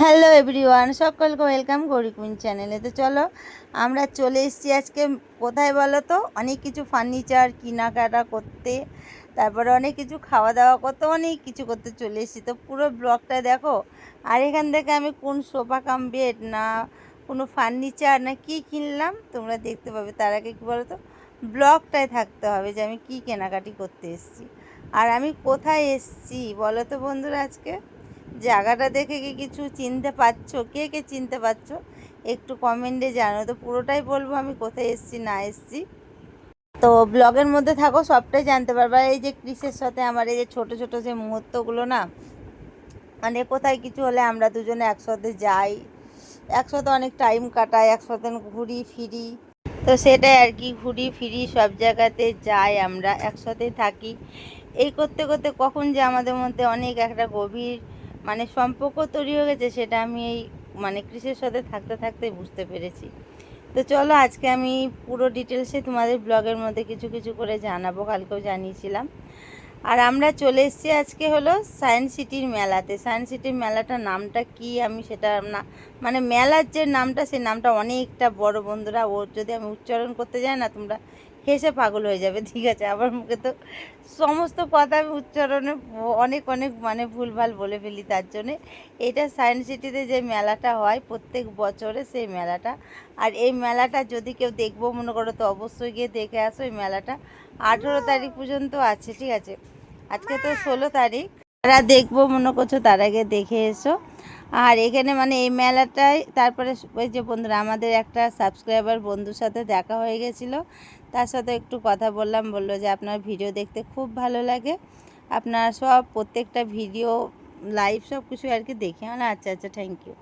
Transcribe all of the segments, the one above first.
Hello everyone, সকলকে welcome Gauri queen চ্যানেলে। তো চলো, আমরা চলে এসেছি আজকে, কোথায় বলো তো? অনেক কিছু ফার্নিচার, কেনাকাটা করতে, তারপরে অনেক কিছু খাওয়া দাওয়া করতে, অনেক কিছু করতে চলে এসেছি। তো পুরো ব্লগটা দেখো, আর এখান থেকে আমি কোন সোফা কাম বেড না, কোনো ফার্নিচার না, কি কিনলাম, তোমরা দেখতে পাবে। তার আগে কী বলো তো? ব্লগটায় থাকতে হবে যে আমি কি কেনাকাটি করতে এসেছি। আর আমি কোথায় এসেছি, বলো তো বন্ধুরা আজকে? জায়গাটা দেখে কি কিছু চিনতে পারছ? কে কে চিনতে পারছ? একটু কমেন্টে জানো। তো পুরোটাই বলব আমি কোথায় এসেছি, না এসেছি। তো ব্লগের মধ্যে থাকো, সবটাই জানতে পারবে। এই যে ক্রিসের সাথে আমার এই যে ছোট ছোট যে মুহূর্তগুলো না মানে কোথায় কিছু হলে আমরা দুজনে একসাথে যাই। একসাথে অনেক টাইম কাটাই, একসাথে ঘুরি, ফিরি। তো সেটাই আর কি, ঘুরি, ফিরি, সব জায়গাতে যাই আমরা, একসাথেই থাকি। এই করতে করতে কখন যে আমাদের মধ্যে অনেক একটা গভীর মানে সম্পর্ক তৈরি হয়ে গেছে, সেটা আমি এই মানে কৃষির সাথে থাকতে থাকতে বুঝতে পেরেছি। তো চলো আজকে আমি পুরো ডিটেলসে তোমাদের ব্লগের মধ্যে কিছু কিছু করে জানাব, কালকেও জানিয়েছিলাম। আর আমরা চলে এসেছি আজকে হলো সায়েন্স সিটির মেলাতে। সায়েন্স সিটির মেলাটার নামটা কি আমি সেটা না মানে মেলার যে নামটা সেই নামটা অনেকটা বড় বন্ধুরা, ও যদি আমি উচ্চারণ করতে যাই না, তোমরা হেসে পাগল হয়ে যাবে, ঠিক আছে? আমার মুখে তো সমস্ত কথা আমি উচ্চারণে অনেক অনেক মানে ভুলভাল বলে ফেলি তার জন্যে। এটা সায়েন্স সিটিতে যে মেলাটা হয় প্রত্যেক বছরে সেই মেলাটা। আর এই মেলাটা যদি কেউ দেখব মনে করো তো অবশ্যই গিয়ে দেখে আসো, এই মেলাটা আঠেরো তারিখ পর্যন্ত আছে, ঠিক আছে? আজকে তো ষোলো তারিখ। যারা দেখব মনে করছ তার আগে দেখে এসো। আর এখানে মানে এই মেলাটায় তারপরে ওই যে বন্ধুরা, আমাদের একটা সাবস্ক্রাইবার বন্ধুর সাথে দেখা হয়ে গেছিল। তার সাথে একটু কথা বললাম, বলল যে আপনার ভিডিও দেখতে খুব ভালো লাগে। আপনার সব প্রত্যেকটা ভিডিও লাইভ সব কিছু আর কি দেখে না আচ্ছা আচ্ছা থ্যাংক ইউ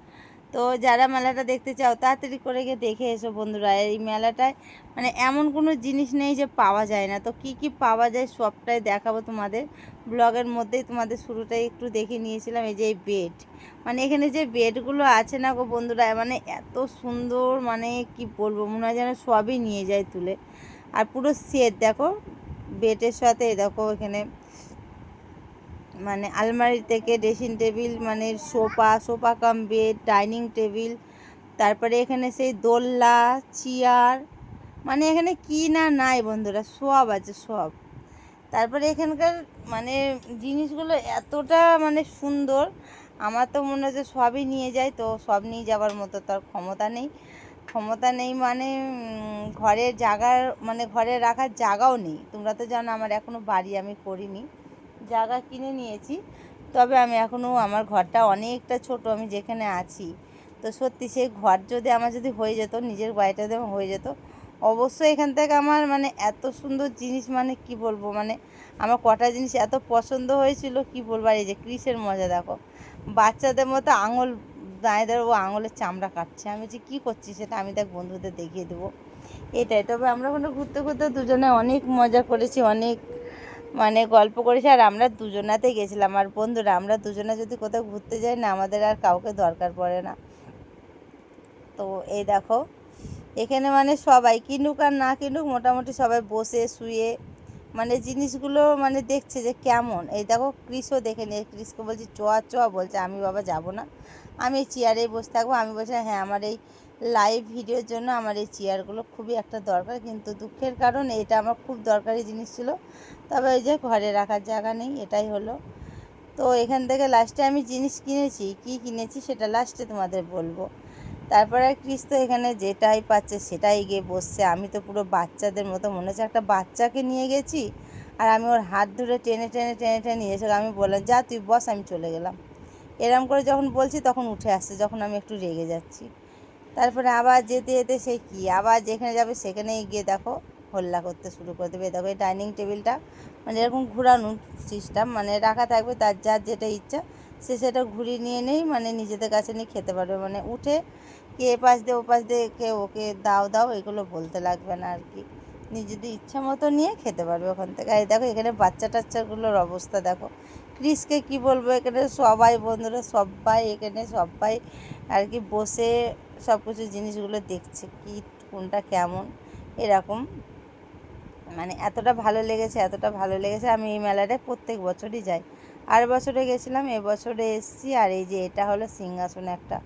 তো যারা মেলাটা দেখতে চাও, তাড়াতাড়ি করে গিয়ে দেখে এসো বন্ধুরা। এই মেলাটায় মানে এমন কোনো জিনিস নেই যে পাওয়া যায় না। তো কি কি পাওয়া যায় সবটাই দেখাবো তোমাদের। ব্লগের মধ্যেই তোমাদের শুরুটাই একটু দেখে নিয়েছিলাম। এই যে এই বেড মানে এখানে যে বেডগুলো আছে না গো বন্ধুরা মানে এত সুন্দর মানে কি বলব, মনে হয় যেন সবই নিয়ে যায় তুলে। আর পুরো সেট দেখো, বেডের সাথে, দেখো, এখানে মানে আলমারি থেকে ড্রেসিং টেবিল মানে sofa sofa cum bed dining table তারপরে এখানে সেই দোলনা চেয়ার মানে এখানে কি না নাই বন্ধুরা, সব আছে, সব। তারপরে এখানকার মানে জিনিসগুলো এতটা মানে সুন্দর, আমার তো মনে হচ্ছে সবই নিয়ে যায় তো সব নিয়ে যাওয়ার মতো তার ক্ষমতা নেই। ক্ষমতা নেই মানে ঘরের জায়গার মানে ঘরে রাখার জায়গাও নেই। তোমরা তো জানো আমার এখনও বাড়ি আমি করিনি জায়গা কিনে নিয়েছি। তবে আমি এখনও আমার ঘরটা অনেকটা ছোট, আমি যেখানে আছি। তো সত্যি সেই ঘর যদি আমার যদি হয়ে যেত, নিজের বাড়িটা যদি হয়ে যেত, অবশ্যই এখান থেকে আমার মানে এত সুন্দর জিনিস মানে কি বলব মানে আমার কটা জিনিস এত পছন্দ হয়েছিল, কি বলব? আর এই যে ক্রিসের মজা দেখো। বাচ্চাদের মতো আঙুল দাঁড়িয়ে ও আঙুলের চামড়া কাটছে। আমি যে কী করছি সেটা আমি দেখ বন্ধুদের দেখিয়ে দেবো। এটাই। তবে আমরা ওখানে ঘুরতে ঘুরতে দুজনে অনেক মজা করেছি, অনেক মানে গল্প করেছি। আর আমরা দুজনাতে গেছিলাম। আর বন্ধুরা, আমরা দুজনে যদি কোথাও ঘুরতে যাই না, আমাদের আর কাউকে দরকার পড়ে না। তো এই দেখো, এখানে মানে সবাই কিনুক আর না কিনুক, মোটামুটি সবাই বসে, শুয়ে মানে জিনিসগুলো মানে দেখছে যে কেমন। এই দেখো ক্রিসও দেখে নিয়ে, ক্রিসকে বলছি, চোয়া চোয়া, বলছে, আমি বাবা যাব না। আমি চেয়ারে বসে থাকব। আমি বলছি হ্যাঁ আমার এই লাইভ ভিডিওর জন্য আমার এই চেয়ারগুলো খুবই একটা দরকার। কিন্তু দুঃখের কারণ, এটা আমার খুব দরকারি জিনিস ছিল। তবে ওই যে ঘরে রাখার জায়গা নেই, এটাই হলো। তো এখান থেকে লাস্টে আমি জিনিস কিনেছি। কি কিনেছি সেটা লাস্টে তোমাদের বলব। তারপরে ক্রিস তো এখানে যেটাই পাচ্ছে সেটাই গিয়ে বসছে। আমি তো পুরো বাচ্চাদের মতো মনে হচ্ছে একটা বাচ্চাকে নিয়ে গেছি আর আমি ওর হাত ধরে টেনে টেনে টেনে টেনে নিয়ে এসে আমি বললাম, যা তুই বস, আমি চলে গেলাম। এরম করে যখন বলছি তখন উঠে আসছে, যখন আমি একটু রেগে যাচ্ছি। তারপরে আবার যেতে যেতে সে কী? আবার যেখানে যাবে সেখানেই গিয়ে দেখো হল্লা করতে শুরু করে দেবে। দেখো এই ডাইনিং টেবিলটা মানে এরকম ঘোরানোর সিস্টেম মানে রাখা থাকবে তার যার যেটা ইচ্ছা। সে সেটা ঘুরিয়ে নিয়ে নেই মানে নিজেদের কাছে নিয়ে খেতে পারবে। মানে উঠে কে পাশ দিয়ে ও পাশ দিয়ে কে ওকে দাও দাও, এগুলো বলতে লাগবে না আর কি। নিজেদের ইচ্ছা মতো নিয়ে খেতে পারবে ওখান থেকে। আর দেখো, এখানে বাচ্চা টাচ্চাগুলোর অবস্থা দেখো। ক্রিসকে কি বলব, এখানে সবাই বন্ধুরা, সবাই এখানে সবাই আর কি বসে সব কিছু জিনিসগুলো দেখছে, কি, কোনটা কেমন, এরকম। মানে এতটা ভালো লেগেছে, এতটা ভালো লেগেছে, আমি এই মেলাটায় প্রত্যেক বছরই যাই। আর বছরে গেছিলাম এবছরে এসছি আর এই যে এটা হলো সিংহাসন একটা।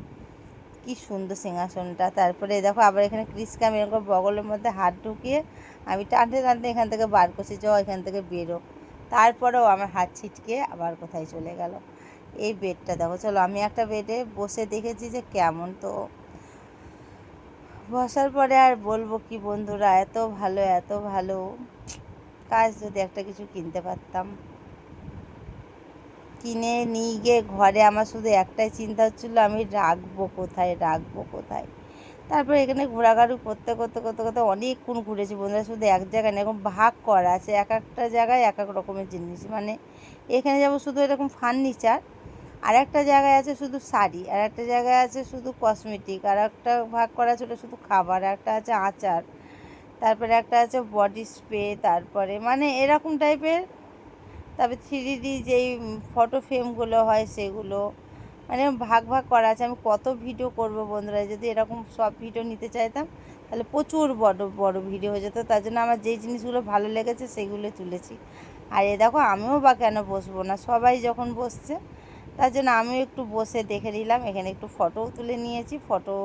কি সুন্দর সিংহাসনটা। তারপরে দেখো আবার এখানে ক্রিসকে এরকম বগলের মধ্যে হাত ঢুকিয়ে আমি টানতে টানতে এখান থেকে বার করছি চ এখান থেকে বেরো। তারপরেও আমার হাত ছিটকে আবার কোথায় চলে গেল। এই বেডটা দেখো, চলো আমি একটা বেডে বসে দেখেছি যে কেমন তো। বসার পরে আর বলব কি বন্ধুরা, এত ভালো এত ভালো। কাজ যদি একটা কিছু কিনতে পারতাম। কিনে নিয়ে গিয়ে ঘরে আমার শুধু একটাই চিন্তা হচ্ছিল আমি রাখব কোথায় রাখব কোথায়? তারপরে এখানে ঘোরাঘুরি করতে করতে করতে করতে অনেকক্ষণ ঘুরেছি বন্ধুরা, শুধু এক জায়গায় না, এরকম ভাগ করা আছে, এক একটা জায়গায় এক এক রকমের জিনিস। মানে এখানে যাব শুধু এরকম ফার্নিচার আর একটা জায়গায় আছে শুধু শাড়ি আর একটা জায়গায় আছে শুধু কসমেটিক আর একটা ভাগ করা ছিল শুধু খাবার একটা আছে আচার, তারপরে একটা আছে বডি স্প্রে তারপরে মানে এরকম টাইপের তারপরে থ্রি ডি যেই ফটো ফ্রেমগুলো হয় সেগুলো মানে ভাগ ভাগ করা আছে। আমি কত ভিডিও করব বন্ধুরা, যদি এরকম সব ভিডিও নিতে চাইতাম, তাহলে প্রচুর বড় বড় ভিডিও হয়ে যেত। তার জন্য আমার যেই জিনিসগুলো ভালো লেগেছে সেগুলো তুলেছি। আর এ দেখো, আমিও বা কেন বসবো না? সবাই যখন বসছে, তার জন্য আমিও একটু বসে দেখে নিলাম। এখানে একটু ফটোও তুলে নিয়েছি, ফটো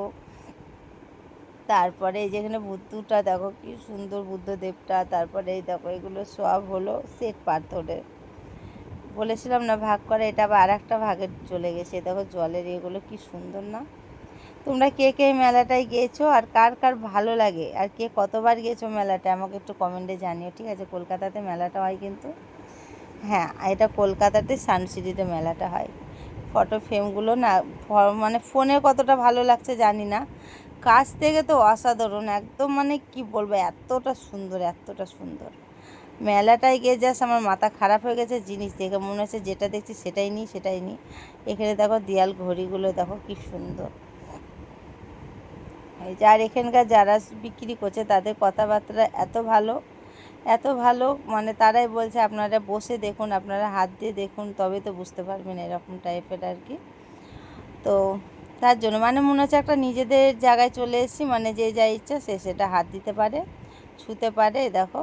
তারপরে এই যেখানে বুদ্ধটা, দেখো কি সুন্দর বুদ্ধদেবটা, তারপরে এই দেখো এগুলো সব হলো সেট পাথরের। বলেছিলাম না ভাগ করে, এটা আবার আর একটা ভাগে চলে গেছে। দেখো জলের এগুলো কি সুন্দর না? তোমরা কে কে মেলাটায় গিয়েছো আর কার কার ভালো লাগে? আর কে কতবার গিয়েছো মেলাটায় আমাকে একটু কমেন্টে জানিও, ঠিক আছে? কলকাতাতে মেলাটা হয় কিন্তু। হ্যাঁ এটা কলকাতাতে সানসিটিতে মেলাটা হয়। ফটো ফ্রেমগুলো না মানে ফোনে কতটা ভালো লাগছে জানি না। কাছ থেকে তো অসাধারণ, একদম মানে কি বলব, এতটা সুন্দর এতটা সুন্দর। মেলাটায় গিয়ে জাস্ট আমার মাথা খারাপ হয়ে গেছে, জিনিস দেখে মনে হচ্ছে যেটা দেখছি সেটাই নিই সেটাই নিই। এখানে দেখো দেয়াল ঘড়িগুলো, দেখো কি সুন্দর। এই যে, আর এখানকার যারা বিক্রি করছে, তাদের কথাবার্তা এত ভালো এত ভালো মানে তারাই বলছে আপনারা বসে দেখুন, আপনারা হাত দিয়ে দেখুন, তবে তো বুঝতে পারবেন এরকম টাইপের আর কি। তো তার জন্য মানে মনে হচ্ছে একটা নিজেদের জায়গায় চলে এসেছি মানে যে যা ইচ্ছা সে সেটা হাত দিতে পারে, ছুতে পারে, দেখো।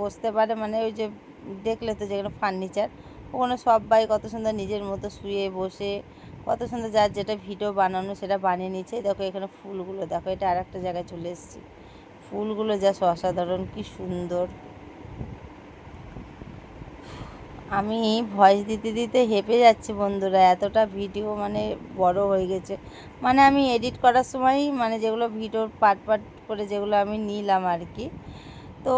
বসতে পারে মানে ওই যে দেখলে তো যেগুলো ফার্নিচার ওখানে সবাই কত সুন্দর নিজের মতো শুয়ে বসে, কত সুন্দর যার যেটা ভিডিও বানানো সেটা বানিয়ে নিচ্ছে। দেখো এখানে ফুলগুলো, দেখো এটা আর একটা জায়গায় চলে এসেছি। ফুলগুলো যা অসাধারণ, কি সুন্দর। আমি ভয়েস দিতে দিতে হেঁপে যাচ্ছি বন্ধুরা, এতটা ভিডিও মানে বড় হয়ে গেছে। মানে আমি এডিট করার সময় মানে যেগুলো ভিডিওর পার্ট পার্ট করে যেগুলো আমি নিলাম আর কি তো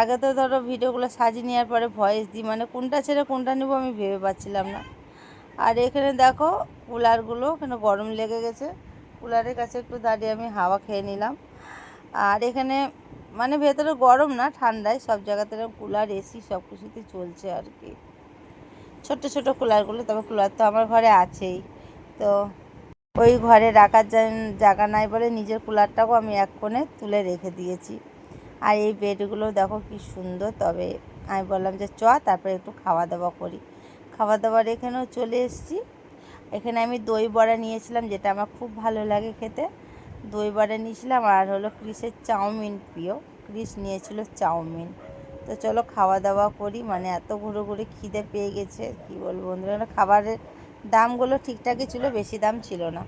আগে তো ধরো ভিডিওগুলো সাজিয়ে নেওয়ার পরে ভয়েস দিই মানে কোনটা ছেড়ে কোনটা নেব আমি ভেবে পাচ্ছিলাম না। আর এখানে দেখো কুলারগুলো এখানে গরম লেগে গেছে। কুলারের কাছে একটু দাঁড়িয়ে আমি হাওয়া খেয়ে নিলাম। আর এখানে মানে ভেতরে গরম না, ঠান্ডায় সব জায়গাতে কুলার এসি সব কিছুতে চলছে আর কি। ছোট ছোট কুলারগুলো, তবে কুলার তো আমার ঘরে আছেই। তো ওই ঘরে রাখার জায়গা নাই বলে নিজের কুলারটাকেও আমি এক কোণে তুলে রেখে দিয়েছি। আর এই বেডগুলো দেখো কি সুন্দর। তবে আমি বললাম যে চ, তারপরে একটু খাওয়া দাওয়া করি। খাওয়া দাওয়ার এখানেও চলে এসেছি। এখানে আমি দই বড়া নিয়েছিলাম, যেটা আমার খুব ভালো লাগে খেতে। দই বড়া নিয়েছিলাম, আর হলো ক্রিসের চাউমিন প্রিয়। ক্রিস নিয়েছিল চাউমিন। তো চলো খাওয়া দাওয়া করি মানে এত ঘুরে ঘুরে খিদে পেয়ে গেছে, কী বলব বন্ধুরা? খাবারের দামগুলো ঠিকঠাকই ছিল, বেশি দাম ছিল না।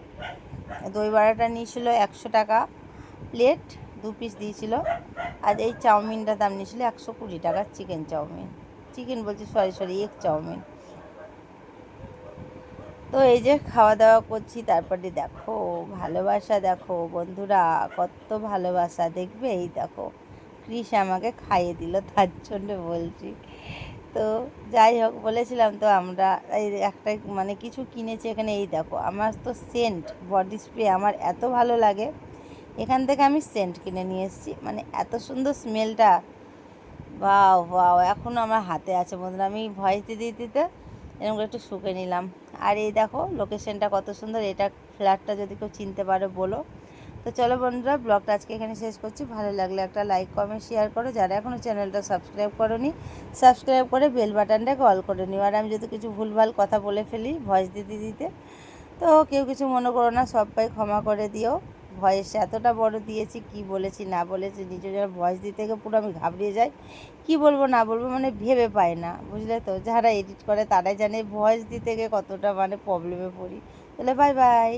দই বড়াটা নিয়েছিল একশো টাকা প্লেট দু পিস দিয়েছিল। আর এই চাউমিনটার দাম নিয়েছিল একশো কুড়ি টাকা চিকেন চাউমিন। চিকেন বলছি sorry sorry egg chow mein. তো এই যে খাওয়া দাওয়া করছি, তারপরে দেখো, ভালোবাসা দেখো বন্ধুরা, কত ভালোবাসা, দেখবে এই দেখো ক্রিস আমাকে খাইয়ে দিল, তার জন্য বলছি। তো যাই হোক, বলেছিলাম তো আমরা এই একটা মানে কিছু কিনেছি এখানে, এই দেখো, আমার তো সেন্ট বডি স্প্রে আমার এত ভালো লাগে। এখান থেকে আমি সেন্ট কিনে নিয়ে এসেছি। মানে এত সুন্দর স্মেলটা বাও বাও এখনও আমার হাতে আছে বন্ধুরা। আমি ভয়েস দিতে দিতে এরকম করে একটু শুকে নিলাম। আর এই দেখো লোকেশনটা কত সুন্দর। এটা ফ্ল্যাটটা যদি কেউ চিনতে পারো বলো। তো চলো বন্ধুরা ব্লগটা আজকে এখানে শেষ করছি। ভালো লাগলে একটা লাইক কমেন্ট শেয়ার করো। যারা এখনও চ্যানেলটা সাবস্ক্রাইব করোনি সাবস্ক্রাইব করে বেল বাটনটাকে অল করে নিও। আর আমি যদি কিছু ভুলভাল কথা বলে ফেলি ভয়েস দিতে দিতে, তো কেউ কিছু মনে করো না সবাই ক্ষমা করে দিও। ভয়েস এতটা বড় দিয়েছি, কি বলেছি, না বলেছি নিজে যারা ভয়েস দিতে গিয়ে পুরো আমি ঘাবড়িয়ে যাই। কি বলব, না বলব মানে ভেবে পাই না, বুঝলে তো? যারা এডিট করে তারাই জানে, ভয়েস দিতে গিয়ে কতটা মানে প্রবলেমে পড়ি। তাহলে বাই বাই